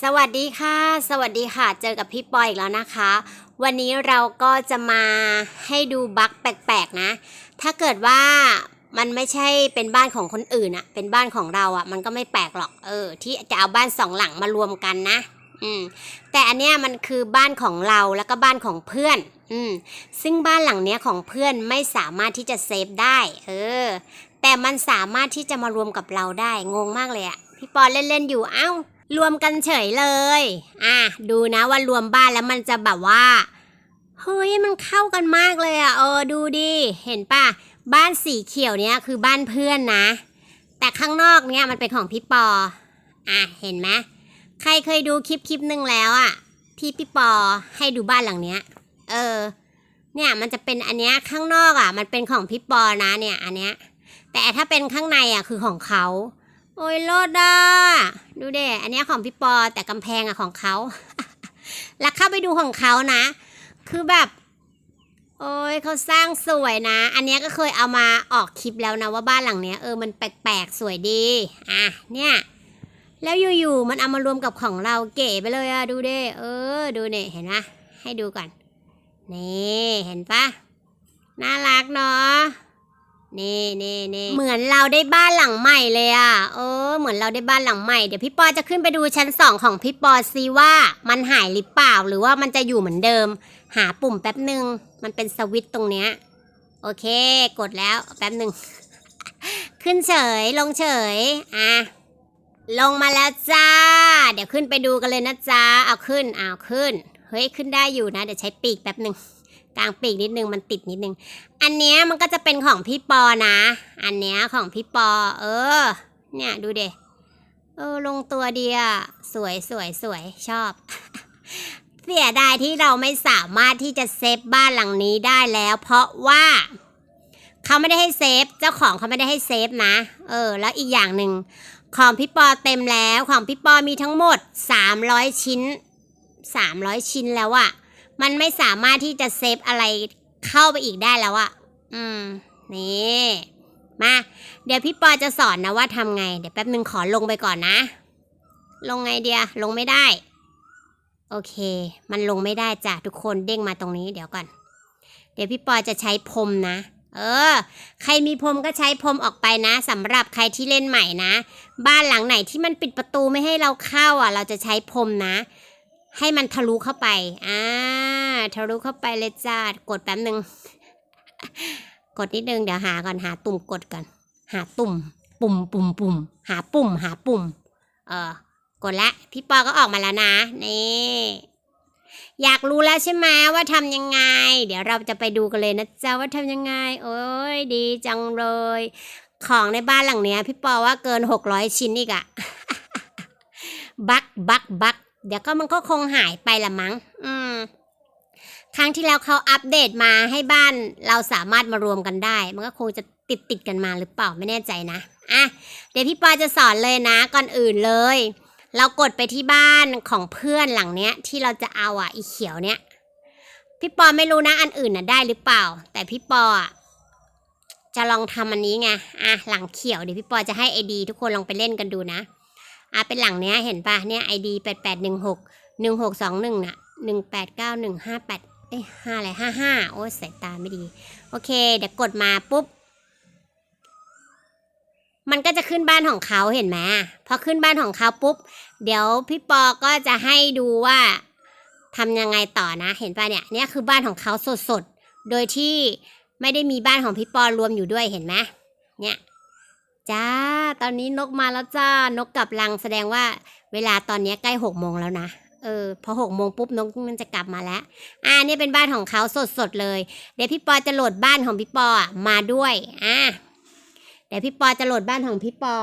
สวัสดีค่ะ สวัสดีค่ะ เจอกับพี่ปอยอีกแล้วนะคะ วันนี้เราก็จะมาให้ดูบั๊กแปลกๆนะ ถ้าเกิดว่ามันไม่ใช่เป็นบ้านของคนอื่นอะเป็นบ้านของเราอะมันก็ไม่แปลกหรอก เออ ที่จะเอาบ้านสองหลังมารวมกันนะ อืม แต่อันเนี้ยมันคือบ้านของเราแล้วก็บ้านของเพื่อน อืม ซึ่งบ้านหลังเนี้ยของเพื่อนไม่สามารถที่จะเซฟได้ เออ แต่มันสามารถที่จะมารวมกับเราได้ งงมากเลยอะพี่ปอเล่นๆอยู่ เอ้า รวมกันเฉยเลย อะ ดูนะว่ารวมบ้านแล้วมันจะแบบว่า เฮ้ย มันเข้ากันมากเลยอะเออ ดูดิ เห็นป่ะ บ้านสีเขียวเนี้ยคือบ้านเพื่อนนะ แต่ข้างนอกเนี้ยมันเป็นของพี่ปอ อะ เห็นไหม ใครเคยดูคลิปคลิปหนึ่งแล้วอะที่พี่ปอให้ดูบ้านหลังเนี้ย เออ เนี่ยมันจะเป็นอันเนี้ยข้างนอกอะมันเป็นของพี่ปอนะเนี่ย อันเนี้ย แต่ถ้าเป็นข้างในอะคือของเขา โอ้ยโลดอะดูเด้อันนี้ของพี่ปอแต่กำแพงอะของเขา แล้วเข้าไปดูของเขานะ คือแบบ โอ้ยเขาสร้างสวยนะ อันนี้ก็เคยเอามาออกคลิปแล้วนะว่าบ้านหลังเนี้ยเออมันแปลกๆสวยดี อะเนี่ยแล้วอยู่ๆมันเอามารวมกับของเราเก๋ไปเลยอะดูเด้เออ ดูเนี่ยเห็นไหมให้ดูก่อนนี่เห็นปะน่ารักเนาะ นี่นี่นี่เหมือนเราได้บ้านหลังใหม่เลยอะเออ เหมือนเราได้บ้านหลังใหม่ เดี๋ยวพี่ปอจะขึ้นไปดูชั้นสองของพี่ปอซิว่า มันหายหรือเปล่าหรือว่ามันจะอยู่เหมือนเดิม หาปุ่มแป๊บหนึ่งมันเป็นสวิตช์ตรงเนี้ยโอเค กดแล้วแป๊บหนึ่งขึ้นเฉยลงเฉยอะลงมาแล้วจ้า เดี๋ยวขึ้นไปดูกันเลยนะจ้าเอาขึ้นเอาขึ้นเฮ้ยขึ้นได้อยู่นะ เดี๋ยวใช้ปีกแป๊บหนึ่งกลางปีกนิดนึงมันติดนิดนึง อันเนี้ยมันก็จะเป็นของพี่ปอนะ อันเนี้ยของพี่ปอ เออ เนี่ยดูเดเออลงตัวดีอะสวยสวยสวยชอบ เสียดายที่เราไม่สามารถที่จะเซฟบ้านหลังนี้ได้แล้ว เพราะว่าเขาไม่ได้ให้เซฟ เจ้าของเขาไม่ได้ให้เซฟนะ เออ แล้วอีกอย่างหนึ่งของพี่ปอเต็มแล้วของพี่ปอมีทั้งหมด 300 ชิ้น 300 ชิ้นแล้วอะมันไม่สามารถที่จะเซฟอะไร เข้าไปอีกได้แล้วอะอืม นี่ มา เดี๋ยวพี่ปอจะสอนนะว่าทำไง เดี๋ยวแป๊บนึงขอลงไปก่อนนะ ลงไงเดียลงไม่ได้ โอเค มันลงไม่ได้จ้ะทุกคนเด้งมาตรงนี้เดี๋ยวก่อน เดี๋ยวพี่ปอจะใช้พรมนะ เออ ใครมีพรมก็ใช้พรมออกไปนะสำหรับใครที่เล่นใหม่นะ บ้านหลังไหนที่มันปิดประตูไม่ให้เราเข้าอะ เราจะใช้พรมนะ ให้มันทะลุเข้าไป อ่า ทะลุเข้าไปเลยจ้า กดแป๊บหนึ่ง กดนิดนึง เดี๋ยวหาก่อน หาตุ่มกดก่อน หาตุ่ม ปุ่ม ปุ่ม ปุ่ม หาปุ่ม หาปุ่ม เออกดละ พี่ปอก็ออกมาแล้วนะ นี่ อยากรู้แล้วใช่ไหมว่าทำยังไง เดี๋ยวเราจะไปดูกันเลยนะจ๊ะว่าทำยังไง โอ้ยดีจังเลย ของในบ้านหลังเนี้ย พี่ปอว่าเกินหกร้อยชิ้นอีกอะบักบักบัก เดี๋ยวก็มันก็คงหายไปละมั้ง อืม ครั้งที่แล้วเขาอัปเดตมาให้บ้านเราสามารถมารวมกันได้ มันก็คงจะติดติดกันมาหรือเปล่าไม่แน่ใจนะ อะ เดี๋ยวพี่ปอจะสอนเลยนะ ก่อนอื่นเลย เรากดไปที่บ้านของเพื่อนหลังเนี้ย ที่เราจะเอาอะอีเขียวเนี้ย พี่ปอไม่รู้นะ อันอื่นน่ะได้หรือเปล่า แต่พี่ปออะจะลองทำอันนี้ไง อะ หลังเขียวเดี๋ยวพี่ปอจะให้ไอดีทุกคนลองไปเล่นกันดูนะ อะเป็นหลังเนี้ยเห็นปะเนี่ยไอดีแปดแปดหนึ่งหกหนึ่งหกสองหนึ่งน่ะหนึ่งแปดเก้าหนึ่งห้าแปดเอ้ยห้าอะไรห้าห้าโอ้สายตาไม่ดี โอเค เดี๋ยวกดมาปุ๊บ มันก็จะขึ้นบ้านของเขาเห็นไหมพอขึ้นบ้านของเขาปุ๊บ เดี๋ยวพี่ปอก็จะให้ดูว่าทำยังไงต่อนะ เห็นปะเนี่ยเนี่ยคือบ้านของเขาสดๆ โดยที่ไม่ได้มีบ้านของพี่ปอรวมอยู่ด้วยเห็นไหมเนี่ย จ้า ตอนนี้นกมาแล้วจ้า นกกลับรังแสดงว่าเวลาตอนนี้ใกล้หกโมงแล้วนะ เออ พอหกโมงปุ๊บนกมันจะกลับมาแล้ว อ่า นี่เป็นบ้านของเขาสดๆเลย เดี๋ยวพี่ปอจะโหลดบ้านของพี่ปอมาด้วย อ่า เดี๋ยวพี่ปอจะโหลดบ้านของพี่ปอ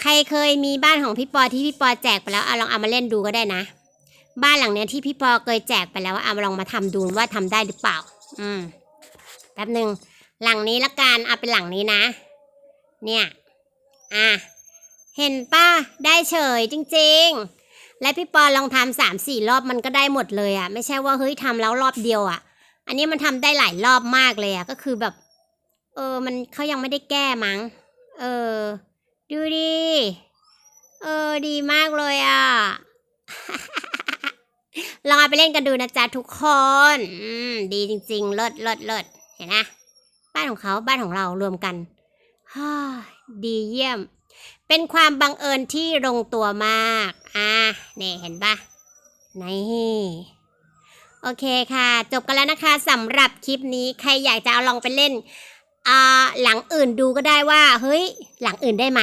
ใครเคยมีบ้านของพี่ปอที่พี่ปอแจกไปแล้วเอาลองเอามาเล่นดูก็ได้นะ บ้านหลังเนี้ยที่พี่ปอเคยแจกไปแล้วเอาลองมาทำดูว่าทำได้หรือเปล่า อืม แป๊บหนึ่งหลังนี้ละกัน เอาเป็นหลังนี้นะ เนี่ย อะ เห็นป่ะได้เฉยจริง ๆ และพี่ปอลองทำสามสี่รอบมันก็ได้หมดเลยอะ่ะ ไม่ใช่ว่าเฮ้ยทำแล้วรอบเดียวอะ่ะ อันนี้มันทำได้หลายรอบมากเลยอะ่ะก็คือแบบ เออมันเขายังไม่ได้แก้มั้ง เออ ดูดิเออดีมากเลยอะ่ะเอาไปเล่นกันดูนะจ๊ะทุกคนอืมดีจริง ๆ เลิศเลิศเลิศเห็นนะบ้านของเขาบ้านของเรารวมกัน ฮ่าดีเยี่ยม เป็นความบังเอิญที่ลงตัวมาก อะเนี่ยเห็นปะนี่โอเคค่ะ จบกันแล้วนะคะสำหรับคลิปนี้ใครอยากจะเอาลองไปเล่นอ่าหลังอื่นดูก็ได้ว่า เฮ้ย หลังอื่นได้ไหม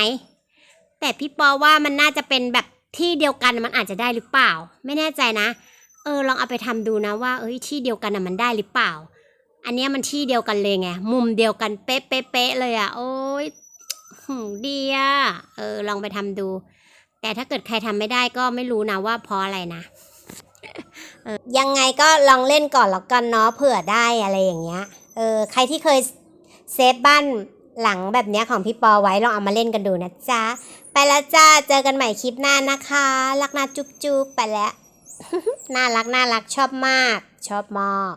แต่พี่ปอว่ามันน่าจะเป็นแบบที่เดียวกันมันอาจจะได้หรือเปล่า ไม่แน่ใจนะ เออลองเอาไปทำดูนะว่า เอ้ยที่เดียวกันน่ะมันได้หรือเปล่า อันนี้มันที่เดียวกันเลยไง มุมเดียวกันเป๊ะเป๊ะเลยอะ โอ้ยดีอะ เออ ลองไปทำดู แต่ถ้าเกิดใครทำไม่ได้ก็ไม่รู้นะว่าเพราะอะไรนะเออยังไงก็ลองเล่นก่อนแล้วกันเนาะเผื่อได้อะไรอย่างเงี้ย เออ ใครที่เคยเซฟบ้านหลังแบบเนี้ยของพี่ปอไว้ลองเอามาเล่นกันดูนะจ๊ะ ไปแล้วจ้า เจอกันใหม่คลิปหน้านะคะ รักนะจุ๊บจุ๊บไปแล้ว น่ารักน่ารักชอบมาก ชอบมาก